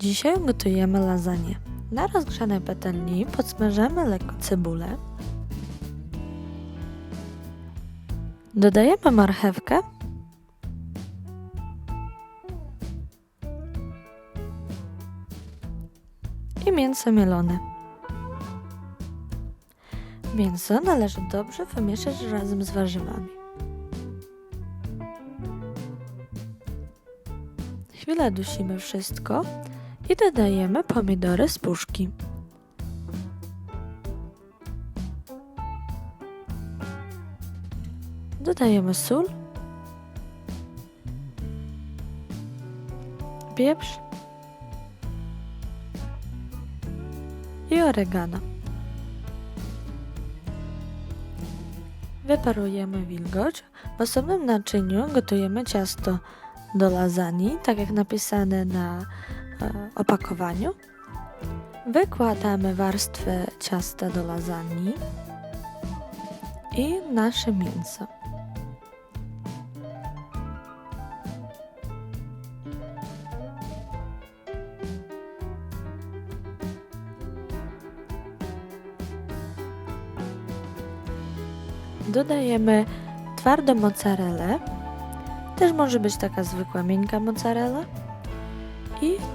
Dzisiaj gotujemy lasagne. Na rozgrzanej patelni podsmażamy lekko cebulę. Dodajemy marchewkę. I mięso mielone. Mięso należy dobrze wymieszać razem z warzywami. Chwilę dusimy wszystko i dodajemy pomidory z puszki. Dodajemy sól, pieprz i oregano. Wyparujemy wilgoć. W osobnym naczyniu gotujemy ciasto do lasagne, tak jak napisane na opakowaniu. Wykładamy warstwę ciasta do lasagne i nasze mięso. Dodajemy twardą mozzarellę. Też może być taka zwykła miękka mozzarella.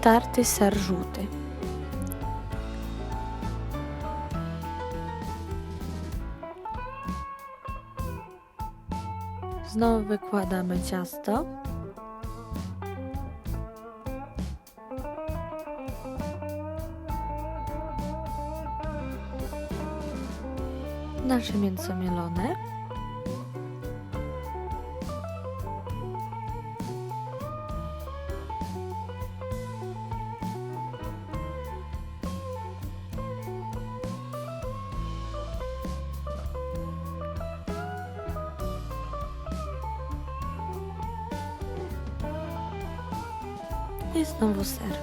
Tarty ser żółty. Znowu wykładamy ciasto. Nasze mięso mielone. I znowu ser.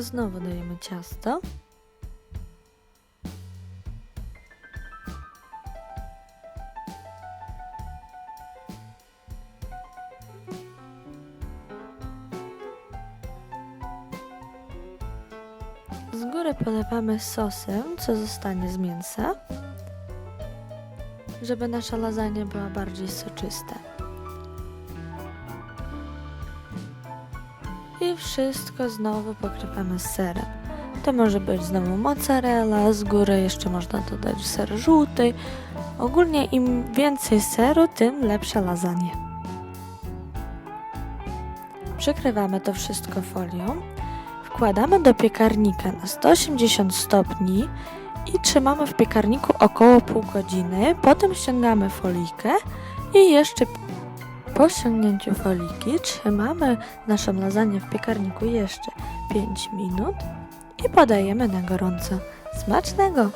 Znowu dajemy ciasto. Z góry polewamy sosem, co zostanie z mięsa, żeby nasza lasagna była bardziej soczysta. I wszystko znowu pokrywamy serem. To może być znowu mozzarella, z góry jeszcze można dodać ser żółty. Ogólnie im więcej seru, tym lepsza lasagna. Przykrywamy to wszystko folią. Wkładamy do piekarnika na 180 stopni i trzymamy w piekarniku około pół godziny. Potem ściągamy folijkę i jeszcze po ściągnięciu foliki trzymamy naszą lasagne w piekarniku jeszcze 5 minut i podajemy na gorąco. Smacznego!